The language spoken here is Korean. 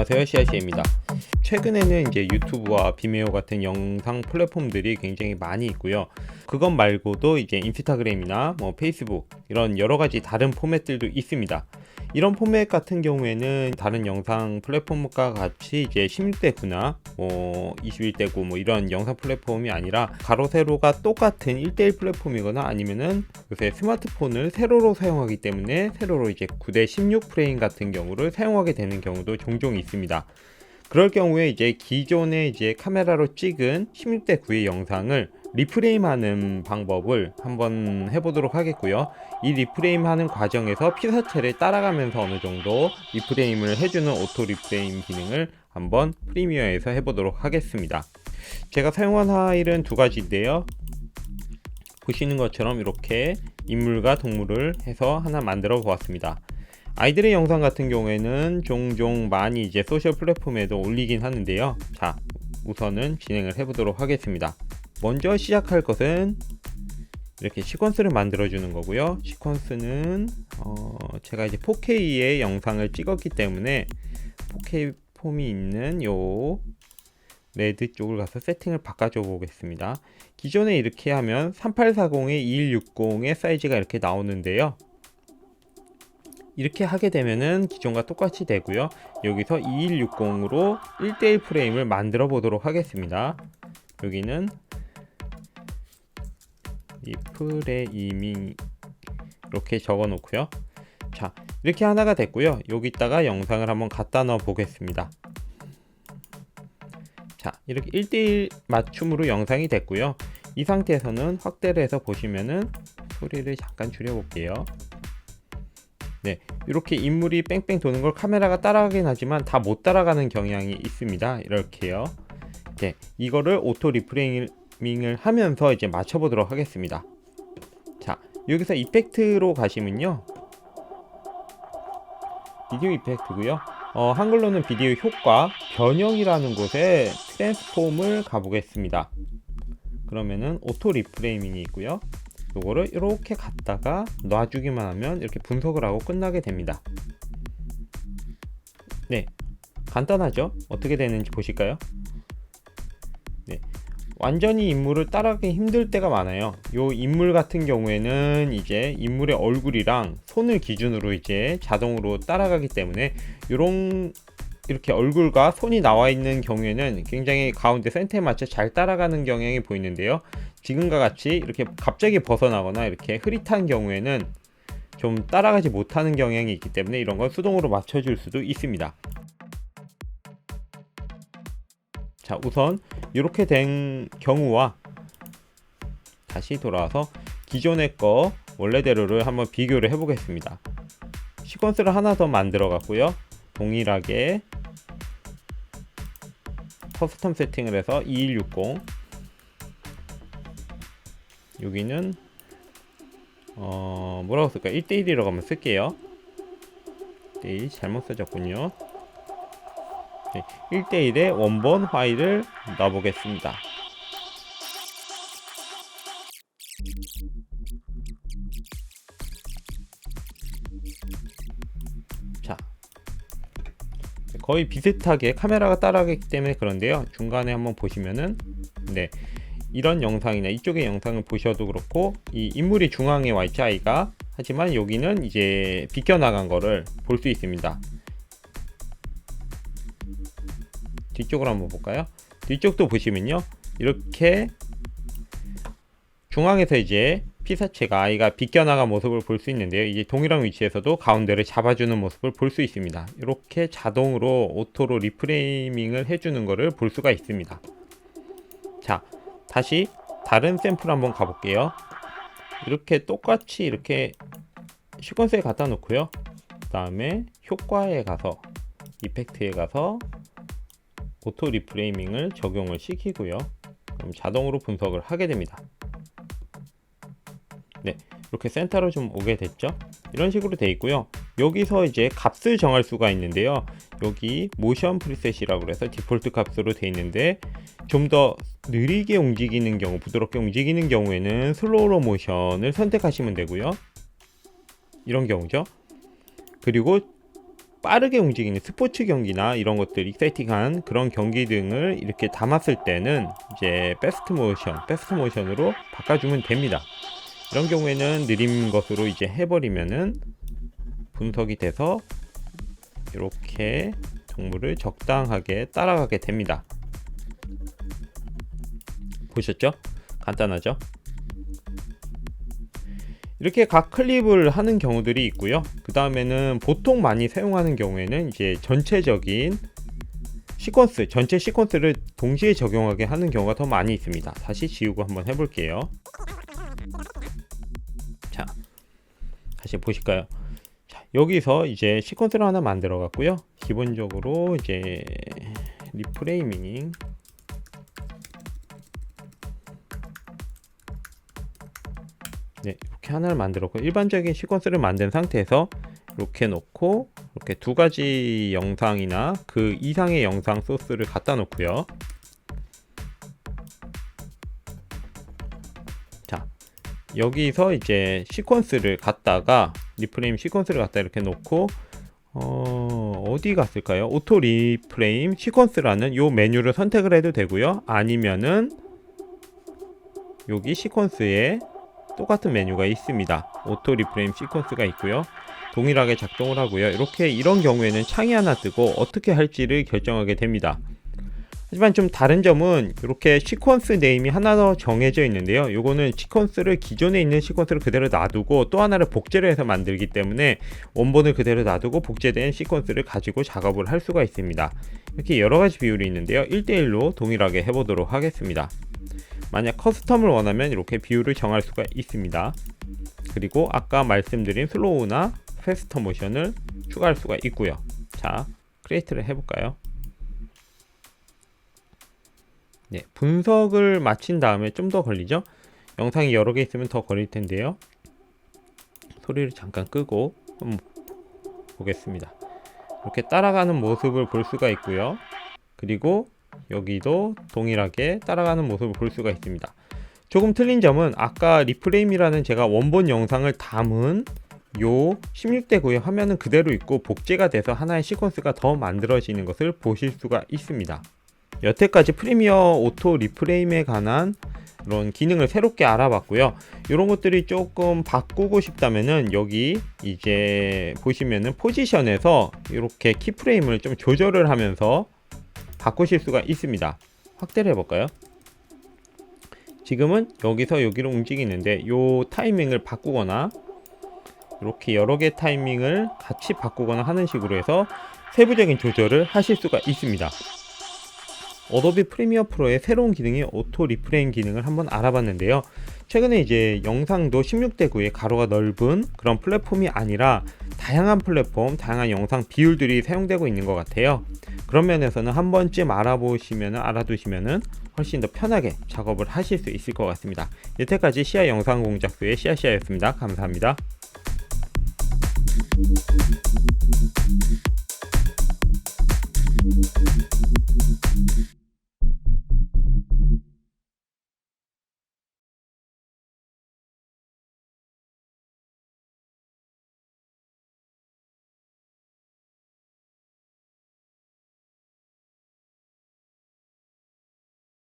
안녕하세요. 시아시입니다. 최근에는 이제 유튜브와 비메오 같은 영상 플랫폼들이 굉장히 많이 있고요. 그것 말고도 이제 인스타그램이나 뭐 페이스북 이런 여러 가지 다른 포맷들도 있습니다 이런 포맷 같은 경우에는 다른 영상 플랫폼과 같이 이제 16대 9나 뭐 21대 9뭐 이런 영상 플랫폼이 아니라 가로 세로가 똑같은 1대1 플랫폼이거나 아니면은 요새 스마트폰을 세로로 사용하기 때문에 세로로 이제 9대 16 프레임 같은 경우를 사용하게 되는 경우도 종종 있습니다. 그럴 경우에 이제 기존에 이제 카메라로 찍은 16대 9의 영상을 리프레임 하는 방법을 한번 해보도록 하겠고요. 이 리프레임 하는 과정에서 피사체를 따라가면서 어느 정도 리프레임을 해주는 오토 리프레임 기능을 한번 프리미어에서 해보도록 하겠습니다. 제가 사용한 파일은 두 가지인데요. 보시는 것처럼 이렇게 인물과 동물을 해서 하나 만들어 보았습니다. 아이들의 영상 같은 경우에는 종종 많이 이제 소셜 플랫폼에도 올리긴 하는데요. 자, 우선은 진행을 해보도록 하겠습니다. 먼저 시작할 것은 이렇게 시퀀스를 만들어 주는 거고요. 시퀀스는 어 제가 이제 4K의 영상을 찍었기 때문에 4K 폼이 있는 요 레드 쪽을 가서 세팅을 바꿔줘 보겠습니다. 기존에 이렇게 하면 3840의 2160의 사이즈가 이렇게 나오는데요. 이렇게 하게 되면은 기존과 똑같이 되고요. 여기서 2160으로 1대1 프레임을 만들어 보도록 하겠습니다. 여기는 이 프레이밍 이렇게 적어 놓고요. 자, 이렇게 하나가 됐고요. 여기다가 영상을 한번 갖다 넣어 보겠습니다. 자, 이렇게 1대1 맞춤으로 영상이 됐고요. 이 상태에서는 확대를 해서 보시면은 소리를 잠깐 줄여 볼게요. 네, 이렇게 인물이 뺑뺑 도는 걸 카메라가 따라가긴 하지만 다 못 따라가는 경향이 있습니다. 이렇게요. 네, 이거를 오토 리프레이밍을 하면서 이제 맞춰보도록 하겠습니다. 자, 여기서 이펙트로 가시면요. 비디오 이펙트고요. 어, 한글로는 비디오 효과 변형이라는 곳에 트랜스폼을 가보겠습니다. 그러면은 오토 리프레이밍이 있고요. 요거를 이렇게 갖다가 놔주기만 하면 이렇게 분석을 하고 끝나게 됩니다. 네, 간단하죠? 어떻게 되는지 보실까요? 네, 완전히 인물을 따라가기 힘들 때가 많아요. 요 인물 같은 경우에는 이제 인물의 얼굴이랑 손을 기준으로 이제 자동으로 따라가기 때문에 요런 이렇게 얼굴과 손이 나와 있는 경우에는 굉장히 가운데 센터에 맞춰 잘 따라가는 경향이 보이는데요. 지금과 같이 이렇게 갑자기 벗어나거나 이렇게 흐릿한 경우에는 좀 따라가지 못하는 경향이 있기 때문에 이런 건 수동으로 맞춰줄 수도 있습니다. 자, 우선 이렇게 된 경우와 다시 돌아와서 기존의 거 원래대로를 한번 비교를 해보겠습니다. 시퀀스를 하나 더 만들어 갔고요. 동일하게 커스텀 세팅을 해서 2160 여기는 어 뭐라고 쓸까 1대1이라고 한번 쓸게요. 1대1 잘못 써졌군요. 네, 1대1의 원본 파일을 넣어보겠습니다. 자 거의 비슷하게 카메라가 따라가기 때문에 그런데요. 중간에 한번 보시면은 네 이런 영상이나 이쪽의 영상을 보셔도 그렇고 이 인물이 중앙에 와 있죠 아이가. 하지만 여기는 이제 비껴나간 거를 볼 수 있습니다. 뒤쪽으로 한번 볼까요? 뒤쪽도 보시면요. 이렇게 중앙에서 이제 피사체가 아이가 비껴나간 모습을 볼 수 있는데요. 이제 동일한 위치에서도 가운데를 잡아주는 모습을 볼 수 있습니다. 이렇게 자동으로 오토로 리프레이밍을 해주는 것을 볼 수가 있습니다. 자 다시 다른 샘플 한번 가볼게요. 이렇게 똑같이 이렇게 시퀀스에 갖다 놓고요. 그 다음에 효과에 가서 이펙트에 가서 오토 리프레이밍을 적용을 시키고요. 그럼 자동으로 분석을 하게 됩니다. 네, 이렇게 센터로 좀 오게 됐죠? 이런 식으로 돼 있고요. 여기서 이제 값을 정할 수가 있는데요. 여기 모션 프리셋이라고 해서 디폴트 값으로 돼 있는데 좀 더 느리게 움직이는 경우, 부드럽게 움직이는 경우에는 슬로우 모션을 선택하시면 되고요. 이런 경우죠. 그리고 빠르게 움직이는 스포츠 경기나 이런 것들 익사이팅한 그런 경기 등을 이렇게 담았을 때는 이제 베스트 모션, 베스트 모션으로 바꿔주면 됩니다. 이런 경우에는 느린 것으로 이제 해버리면은 분석이 돼서 이렇게 동물을 적당하게 따라가게 됩니다. 보셨죠? 간단하죠? 이렇게 각 클립을 하는 경우들이 있고요. 그 다음에는 보통 많이 사용하는 경우에는 이제 전체적인 시퀀스, 전체 시퀀스를 동시에 적용하게 하는 경우가 더 많이 있습니다. 다시 지우고 한번 해볼게요. 자, 다시 보실까요? 자, 여기서 이제 시퀀스를 하나 만들어 갔고요. 기본적으로 이제 리프레이밍 네, 이렇게 하나를 만들었고 일반적인 시퀀스를 만든 상태에서 이렇게 놓고 이렇게 두 가지 영상이나 그 이상의 영상 소스를 갖다 놓고요. 자, 여기서 이제 시퀀스를 갖다가 리프레임 시퀀스를 갖다 이렇게 놓고 어, 어디 갔을까요? 오토 리프레임 시퀀스라는 요 메뉴를 선택을 해도 되고요. 아니면은 여기 시퀀스에 똑같은 메뉴가 있습니다. 오토 리프레임 시퀀스가 있고요. 동일하게 작동을 하고요. 이렇게 이런 경우에는 창이 하나 뜨고 어떻게 할지를 결정하게 됩니다. 하지만 좀 다른 점은 이렇게 시퀀스 네임이 하나 더 정해져 있는데요. 요거는 시퀀스를 기존에 있는 시퀀스를 그대로 놔두고 또 하나를 복제를 해서 만들기 때문에 원본을 그대로 놔두고 복제된 시퀀스를 가지고 작업을 할 수가 있습니다. 이렇게 여러 가지 비율이 있는데요. 1대1로 동일하게 해보도록 하겠습니다. 만약 커스텀을 원하면 이렇게 비율을 정할 수가 있습니다. 그리고 아까 말씀드린 슬로우나 페스터 모션을 추가할 수가 있고요. 자, 크리에이트를 해볼까요? 네, 분석을 마친 다음에 좀 더 걸리죠? 영상이 여러 개 있으면 더 걸릴 텐데요. 소리를 잠깐 끄고 보겠습니다. 이렇게 따라가는 모습을 볼 수가 있고요. 그리고 여기도 동일하게 따라가는 모습을 볼 수가 있습니다. 조금 틀린 점은 아까 리프레임이라는 제가 원본 영상을 담은 요 16대 9의 화면은 그대로 있고 복제가 돼서 하나의 시퀀스가 더 만들어지는 것을 보실 수가 있습니다. 여태까지 프리미어 오토 리프레임에 관한 이런 기능을 새롭게 알아봤고요. 이런 것들이 조금 바꾸고 싶다면은 여기 이제 보시면은 포지션에서 이렇게 키프레임을 좀 조절을 하면서 바꾸실 수가 있습니다. 확대를 해볼까요? 지금은 여기서 여기로 움직이는데 이 타이밍을 바꾸거나 이렇게 여러 개 타이밍을 같이 바꾸거나 하는 식으로 해서 세부적인 조절을 하실 수가 있습니다. 어도비 프리미어 프로의 새로운 기능인 오토 리프레임 기능을 한번 알아봤는데요. 최근에 이제 영상도 16대 9의 가로가 넓은 그런 플랫폼이 아니라 다양한 플랫폼, 다양한 영상 비율들이 사용되고 있는 것 같아요. 그런 면에서는 한 번쯤 알아보시면 알아두시면은 훨씬 더 편하게 작업을 하실 수 있을 것 같습니다. 여태까지 시야 영상 공작소의 시야시야였습니다. 감사합니다.